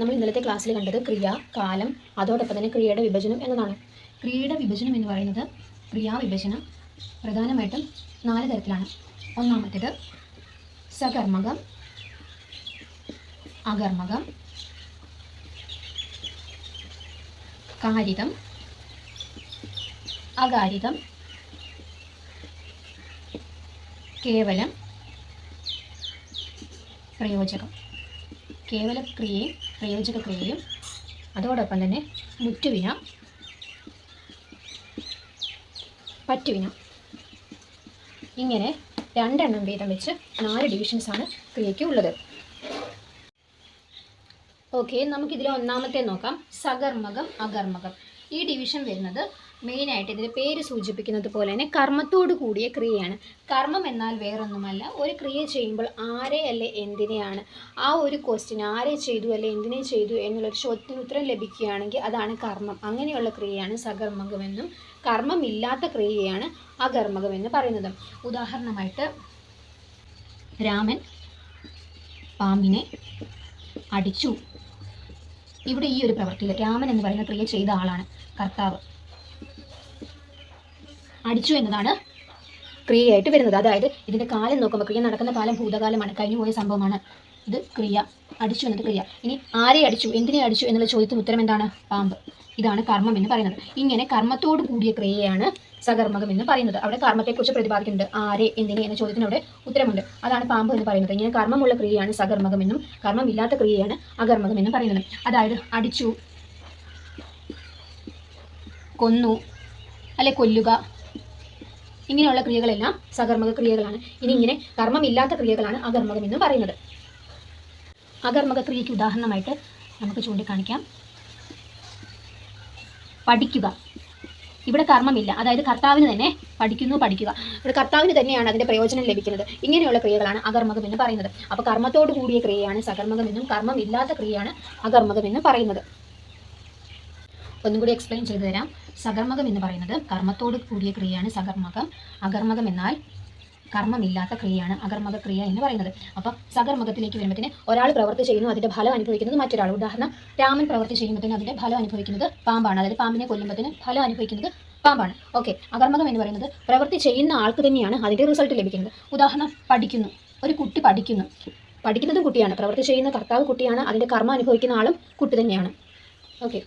നമ്മൾ ഇന്നലത്തെ ക്ലാസ്സിൽ കണ്ടത് ക്രിയ കാലം അതോടൊപ്പം തന്നെ ക്രിയയുടെ വിഭജനം എന്നതാണ്. ക്രിയയുടെ വിഭജനം എന്ന് പറയുന്നത് ക്രിയാ വിഭജനം പ്രധാനമായിട്ടും നാല് തരത്തിലാണ്. ഒന്നാമത്തേത് സകർമ്മകം അകർമ്മകം കാരിതം അകാരിതം കേവലം പ്രയോജകം. കേവല ക്രിയയും പ്രയോജക ക്രിയയും അതോടൊപ്പം തന്നെ മുറ്റുവിന പറ്റുവിന. ഇങ്ങനെ രണ്ടെണ്ണം വീതം വെച്ച് നാല് ഡിവിഷൻസ് ആണ് ക്രിയയ്ക്ക് ഉള്ളത്. ഓക്കെ നമുക്കിതിൽ ഒന്നാമത്തെ നോക്കാം. സകർമ്മകം അകർമ്മകം. ഈ ഡിവിഷൻ വരുന്നത് മെയിനായിട്ട് ഇതിന്റെ പേര് സൂചിപ്പിക്കുന്നത് പോലെ തന്നെ കർമ്മത്തോട് കൂടിയ ക്രിയയാണ്. കർമ്മം എന്നാൽ വേറൊന്നുമല്ല ഒരു ക്രിയ ചെയ്യുമ്പോൾ ആരെ അല്ലെ എന്തിനെയാണ്? ആ ഒരു ക്വസ്റ്റ്യൻ ആരെ ചെയ്തു അല്ലെ എന്തിനെ ചെയ്തു എന്നുള്ളൊരു ചോദ്യത്തിന് ഉത്തരം ലഭിക്കുകയാണെങ്കിൽ അതാണ് കർമ്മം. അങ്ങനെയുള്ള ക്രിയയാണ് സകർമ്മകമെന്നും കർമ്മമില്ലാത്ത ക്രിയയാണ് അകർമ്മകമെന്ന് പറയുന്നത്. ഉദാഹരണമായിട്ട് രാമൻ പാമ്പിനെ അടിച്ചു. ഇവിടെ ഈ ഒരു പ്രവൃത്തിയിൽ രാമൻ എന്ന് പറയുന്ന ക്രിയ ചെയ്ത ആളാണ്. കർത്താവ്. അടിച്ചു എന്നതാണ് ക്രിയ ആയിട്ട് വരുന്നത്. അതായത് ഇതിന്റെ കാലം നോക്കുമ്പോൾ ക്രിയ നടക്കുന്ന കാലം ഭൂതകാലമാണ്. കഴിഞ്ഞു പോയ സംഭവമാണ് ഇത് ക്രിയ. അടിച്ചു എന്നത് ക്രിയ. ഇനി ആരെ അടിച്ചു? എന്തിനെ അടിച്ചു എന്നുള്ള ചോദ്യത്തിന് ഉത്തരം എന്താണ്? പാമ്പ്. ഇതാണ് കർമ്മം എന്ന് പറയുന്നത്. ഇങ്ങനെ കർമ്മത്തോട് കൂടിയ ക്രിയയാണ് സകർമ്മകം എന്ന് പറയുന്നത്. അവിടെ കർമ്മത്തെക്കുറിച്ച് പ്രതിപാദിക്കുന്നുണ്ട്. ആരെ എന്തിനെ എന്ന ചോദ്യത്തിന് അവിടെ ഉത്തരമുണ്ട്. അതാണ് പാമ്പ് എന്ന് പറയുന്നത്. ഇങ്ങനെ കർമ്മമുള്ള ക്രിയയാണ് സകർമ്മകം എന്നും കർമ്മമില്ലാത്ത ക്രിയയാണ് അകർമ്മകം എന്നും പറയുന്നത്. അതായത് അടിച്ചു കൊന്നു അല്ലെ കൊല്ലുക ഇങ്ങനെയുള്ള ക്രിയകളെല്ലാം സകർമ്മക ക്രിയകളാണ്. ഇനി ഇങ്ങനെ കർമ്മമില്ലാത്ത ക്രിയകളാണ് അകർമ്മകം എന്ന് പറയുന്നത്. അകർമ്മക ക്രിയയ്ക്ക് ഉദാഹരണമായിട്ട് നമുക്ക് ചൂണ്ടിക്കാണിക്കാം. പഠിക്കുക. ഇവിടെ കർമ്മമില്ല. അതായത് കർത്താവിന് തന്നെ പഠിക്കുന്നു പഠിക്കുക. ഇവിടെ കർത്താവിന് തന്നെയാണ് അതിന്റെ പ്രയോജനം ലഭിക്കുന്നത്. ഇങ്ങനെയുള്ള ക്രിയകളാണ് അകർമ്മകം എന്ന് പറയുന്നത്. അപ്പോൾ കർമ്മത്തോട് കൂടിയ ക്രിയയാണ് സകർമ്മകം എന്നും കർമ്മമില്ലാത്ത ക്രിയയാണ് അകർമ്മകം എന്ന് പറയുന്നത്. ഒന്നും കൂടി എക്സ്പ്ലെയിൻ ചെയ്തു തരാം. സകർമ്മകം എന്ന് പറയുന്നത് കർമ്മത്തോട് കൂടിയ ക്രിയയാണ് സകർമ്മകം. അകർമ്മകം എന്നാൽ കർമ്മമില്ലാത്ത ക്രിയയാണ്. അകർമ്മക ക്രിയ എന്ന് പറയുന്നത്. അപ്പോൾ സകർമ്മകത്തിലേക്ക് വരുമ്പോഴത്തേന് ഒരാൾ പ്രവൃത്തി ചെയ്യുന്നു അതിന്റെ ഫലം അനുഭവിക്കുന്നത് മറ്റൊരാൾ. ഉദാഹരണം രാമൻ പ്രവൃത്തി ചെയ്യുമ്പോഴത്തേന് അതിന്റെ ഫലം അനുഭവിക്കുന്നത് പാമ്പാണ്. അതായത് പാമ്പിനെ കൊല്ലുമ്പോഴത്തേന് ഫലം അനുഭവിക്കുന്നത് പാമ്പാണ്. ഓക്കെ അകർമ്മകം എന്ന് പറയുന്നത് പ്രവൃത്തി ചെയ്യുന്ന ആൾക്ക് തന്നെയാണ് അതിന്റെ റിസൾട്ട് ലഭിക്കുന്നത്. ഉദാഹരണം പഠിക്കുന്നു. ഒരു കുട്ടി പഠിക്കുന്നു. പഠിക്കുന്നതും കുട്ടിയാണ്. പ്രവൃത്തി ചെയ്യുന്ന കർത്താവ് കുട്ടിയാണ്. അതിന്റെ കർമ്മം അനുഭവിക്കുന്ന ആളും കുട്ടി തന്നെയാണ്. ഓക്കെ.